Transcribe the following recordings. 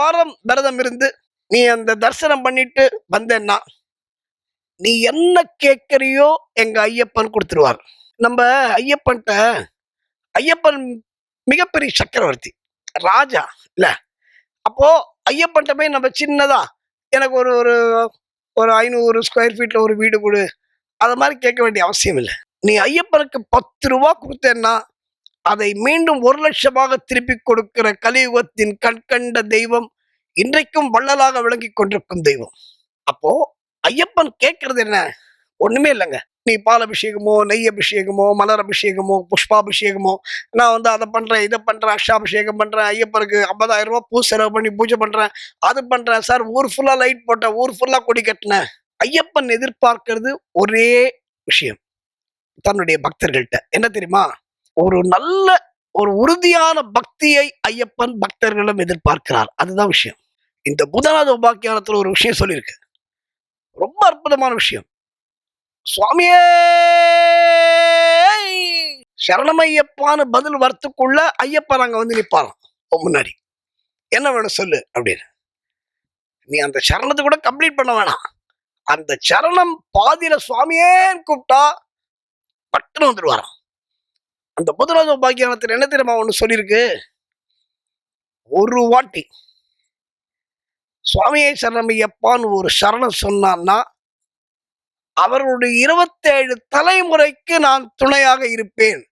வாரம் விரதம் இருந்து நீ அந்த தரிசனம் பண்ணிட்டு வந்தேன்னா நீ என்ன கேட்கறியோ எங்க ஐயப்பன் கொடுத்துருவார். நம்ம ஐயப்பன்ட்ட ஐயப்பன் மிகப்பெரிய சக்கரவர்த்தி ராஜா இல்ல? அப்போ ஐயப்பன்ட்ட போய் நம்ம சின்னதா எனக்கு ஒரு ஒரு ஒரு ஐநூறு ஸ்கொயர் ஃபீட்ல ஒரு வீடு கொடு அதை மாதிரி கேட்க வேண்டிய அவசியம் இல்லை. நீ ஐயப்பனுக்கு பத்து ரூபா கொடுத்தேன்னா அதை மீண்டும் ஒரு லட்சமாக திருப்பி கொடுக்கிற கலியுகத்தின் கண்கண்ட தெய்வம் இன்றைக்கும் வள்ளலாக விளங்கி கொண்டிருக்கும் தெய்வம். அப்போ ஐயப்பன் கேட்கறது என்ன? ஒண்ணுமே இல்லைங்க. நீ பால் அபிஷேகமோ நெய் அபிஷேகமோ மலர் அபிஷேகமோ புஷ்பாபிஷேகமோ நான் வந்து அதை பண்றேன் இதை பண்றேன் அஷ்டாபிஷேகம் பண்றேன் ஐயப்பனுக்கு ஐம்பதாயிரம் ரூபாய் பூ செலவு பண்ணி பூஜை பண்றேன் அது பண்றேன் சார் ஊர் ஃபுல்லா லைட் போட்டேன் ஊர் ஃபுல்லா கொடி கட்டினேன் ஐயப்பன் எதிர்பார்க்கிறது ஒரே விஷயம். தன்னுடைய பக்தர்கள்ட்ட. என்ன தெரியுமா? ஒரு நல்ல ஒரு உறுதியான பக்தியை ஐயப்பன் பக்தர்களிடம் எதிர்பார்க்கிறார். அதுதான் விஷயம். இந்த புதனாத உபாக்கியானத்தில் ஒரு விஷயம் சொல்லியிருக்கு. ரொம்ப அற்புதமான விஷயம். சுவாமியே! சரணமையப்பான்னு பதில் வரத்துக்குள்ள ஐயப்பன் அங்க வந்து நிற்பாராம் முன்னாடி. என்ன வேணும் சொல்லு அப்படின்னு. நீ அந்த சரணத்தை கூட கம்ப்ளீட் பண்ண வேணாம். அந்த சரணம் பாதியில சுவாமியேன்னு கூப்பிட்டா பட்டுன்னு வந்துடுவாராம் அந்த புதனாத உபாக்கியானத்தில் என்ன தெரியுமா ஒன்று சொல்லியிருக்கு? ஒரு வாட்டி சுவாமியை சரணமையப்பான்னு ஒரு சரணம் சொன்னான்னா அவருடைய இருபத்தேழு தலைமுறைக்கு நான் துணையாக இருப்பேன்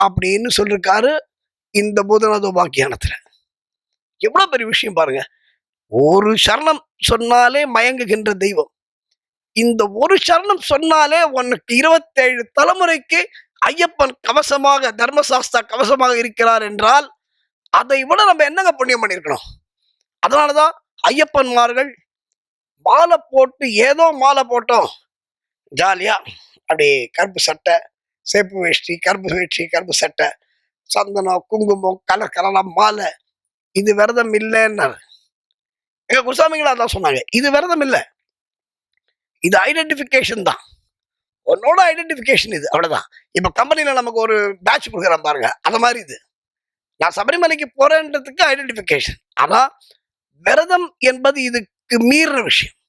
அப்படின்னு சொல்லிருக்காரு இந்த பூதநாத உபாக்கியானத்துல எவ்வளவு பெரிய விஷயம் பாருங்க. ஒரு சரணம் சொன்னாலே மயங்குகின்ற தெய்வம். இந்த ஒரு சரணம் சொன்னாலே உனக்கு இருபத்தேழு தலைமுறைக்கு ஐயப்பன் கவசமாக தர்மசாஸ்தா கவசமாக இருக்கிறார் என்றால் அதை விட நம்ம என்னங்க புண்ணியம் பண்ணியிருக்கணும்? அதனாலதான் ஐயப்பன்மார்கள் மாலை போட்டு ஏதோ மாலை போட்டோம். ஜாலியா அப்படியே கருப்பு சட்டை சேப்பு வேஷ்டி கருப்பு வேஷ்டி கருப்பு சட்டை சந்தனம் குங்குமம் கலர் கலராக மாலை. இது விரதம் இல்லைன்னாரு. எங்க குருசாமிங்களா அதான் சொன்னாங்க இது விரதம் இல்லை. இது ஐடென்டிஃபிகேஷன் தான். உன்னோட ஐடென்டிஃபிகேஷன் இது. அவ்வளோதான் இப்போ கம்பெனியில் நமக்கு ஒரு பேட்ச் கொடுக்குறான் பாருங்க. அந்த மாதிரி இது. நான் சபரிமலைக்கு போகிறேன்றதுக்கு ஐடென்டிஃபிகேஷன் ஆனால் விரதம் என்பது இதுக்கு மீறின விஷயம்.